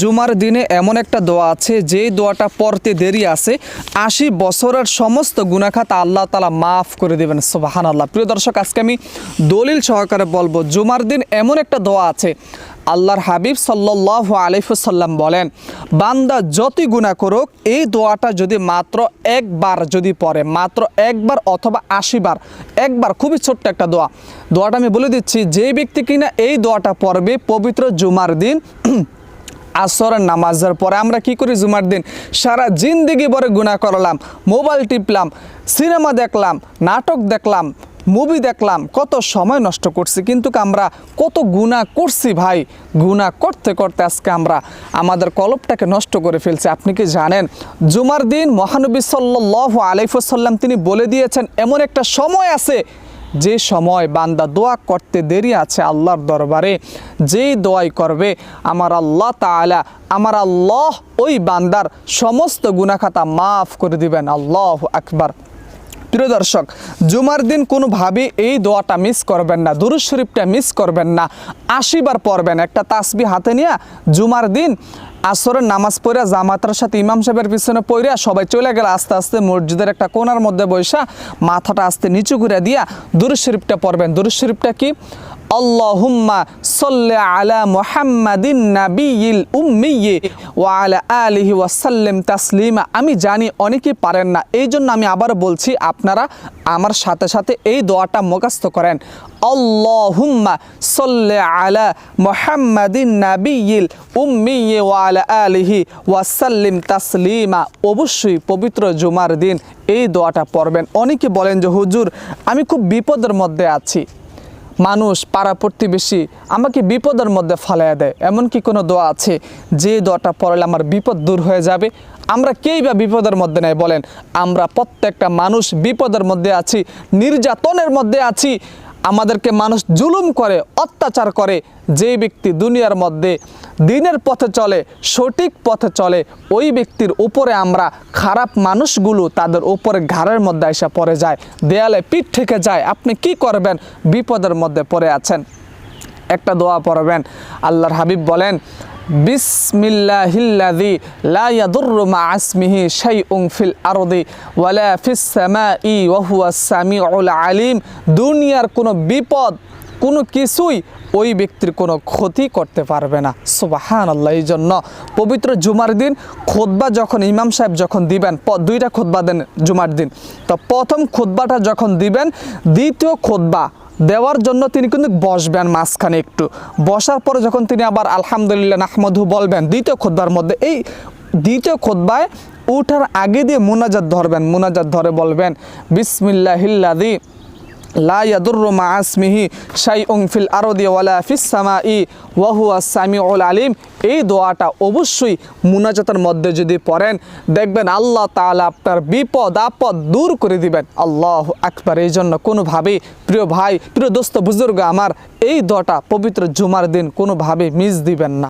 জুমার দিনে এমন একটা দোয়া আছে, যেই দোয়াটা পড়তে দেরি আছে, আশি বছরের সমস্ত গুণাখাত আল্লাহ তালা মাফ করে দেবেন সোবাহান আল্লাহ প্রিয় দর্শক, আজকে আমি দলিল সহকারে বলব, জুমার দিন এমন একটা দোয়া আছে, আল্লাহর হাবিব সাল্লাহ আলিফুসাল্লাম বলেন, বান্দা যতই গুণা করুক, এই দোয়াটা যদি মাত্র একবার যদি পড়ে, মাত্র একবার অথবা আশিবার একবার খুবই ছোট্ট একটা দোয়া। দোয়াটা আমি বলে দিচ্ছি যে ব্যক্তি কিনা এই দোয়াটা পড়বে পবিত্র জুমার দিন আসরের নামাজের পরে আমরা কি করি জুমার দিন? সারা জিন্দিগি ভরে গুণা করলাম, মোবাইল টিপলাম, সিনেমা দেখলাম, নাটক দেখলাম মুভি দেখলাম, কত সময় নষ্ট করছি। কিন্তু আমরা কত গুণা করছি ভাই? গুণা করতে করতে আজকে আমরা আমাদের কলপটাকে নষ্ট করে ফেলছি। আপনি কি জানেন, জুমার দিন মহানবী সাল্লাহ আলাইফুসাল্লাম তিনি বলে দিয়েছেন, এমন একটা সময় আছে যে সময় বান্দা দোয়া করতে দেরি আছে আল্লাহর দরবারে, যেই দোয়াই করবে, আমার আল্লাহ তাআলা, আমার আল্লাহ ওই বান্দার সমস্ত গুনাখাতা মাফ করে দিবেন। আল্লাহ আকবার। প্রিয় দর্শক, জুমার দিন কোনোভাবে এই দোয়াটা মিস করবেন না দুরুজ শরীফটা মিস করবেন না আশিবার পড়বেন। একটা তাসবি হাতে নিয়ে জুমার দিন আসরের নামাজ পড়ে জামাতার সাথে ইমাম সাহেবের পিছনে পড়ে সবাই চলে গেল। আস্তে আস্তে মসজিদের একটা কোনার মধ্যে বৈশা মাথাটা আস্তে নিচু ঘুরে দিয়া দুরুজ শরীফটা পড়বেন। দুরুজ শরীফটা কি? আল্লাহুম্মা সাল্লি আলা মুহাম্মাদিন নাবিয়িল উম্মিয়্যি ওয়া আলা আলিহি ওয়া সাল্লিম তাসলিমা। আমি জানি অনেকেই পারেন না এই জন্য আমি আবার বলছি, আপনারা আমার সাথে সাথে এই দোয়াটা মুখস্থ করেন। আল্লাহুম্মা সাল্লি আলা মুহাম্মাদিন নাবিয়িল উম্মিয়্যি ওয়া আলা আলিহি ওয়া সাল্লিম তাসলিমা। অবশ্যই পবিত্র জুমার দিন এই দোয়াটা পড়বেন। অনেকে বলেন যে, হুজুর, আমি খুব বিপদের মধ্যে আছি। মানুষ, পাড়া প্রতিবেশী আমাকে বিপদের মধ্যে ফালাইয়া দেয়। এমন কি কোনো দোয়া আছে? যে দোয়াটা পড়লে আমার বিপদ দূর হয়ে যাবে। আমরা কেই বা বিপদের মধ্যে নেই বলেন। আমরা প্রত্যেকটা মানুষ বিপদের মধ্যে আছি, নির্যাতনের মধ্যে আছি। আমাদেরকে মানুষ জুলুম করে, অত্যাচার করে যে ব্যক্তি দুনিয়ার মধ্যে দিনের পথে চলে, সঠিক পথে চলে, ওই ব্যক্তির উপরে আমরা খারাপ মানুষগুলো তাদের উপরে ঘাড়ের মধ্যে এসে পড়ে যায়, দেয়ালে পিঠ থেকে যায়। আপনি কি করবেন? বিপদের মধ্যে পড়ে আছেন। একটা দোয়া পড়বেন। আল্লাহর হাবিব বলেন বিসমিল্লাহিল্লাযী লা ইয়াদুররু মা আসমিহি শাইউন ফিল আরদি ওয়ালা ফিস সামাই ওয়া হুয়াস সামিউল আলিম। দুনিয়ার কোনো বিপদ, কোনো কিছুই ওই ব্যক্তির কোনো ক্ষতি করতে পারবে না। সুবাহান আল্লাহ এই জন্য পবিত্র জুমার দিন খোদবা যখন ইমাম সাহেব যখন দিবেন দুইটা খোদবা দেন জুমার দিন। তো প্রথম খোদবাটা যখন দিবেন, দ্বিতীয় খোদবা দেওয়ার জন্য তিনি কিন্তু বসবেন মাঝখানে একটু। বসার পরে যখন তিনি আবার আলহামদুলিল্লাহ নাহমধু বলবেন, দ্বিতীয় খোদ্বার মধ্যে এই দ্বিতীয় খোদ্বায় উঠার আগে দিয়ে মোনাজাত ধরবেন, মোনাজাত ধরে বলবেন বিসমিল্লাহিল্লাদি লা ইয়াদুররু মা আসমিহি শাইউন ফিল আরদি ওয়ালা ফিস সামাই ওয়া হুয়া সামিউল আলিম। এই দোয়াটা অবশ্যই মুনাজাতের মধ্যে যদি পড়েন, দেখবেন আল্লাহ তাআলা আপনার বিপদ, আপদ দূর করে দিবেন। আল্লাহ আকবার। এই জন্য কোনোভাবেই প্রিয় ভাই, প্রিয় দোস্ত, বুজুর্গ আমার, এই দোয়াটা পবিত্র জুমার দিন কোনোভাবে মিস দিবেন না।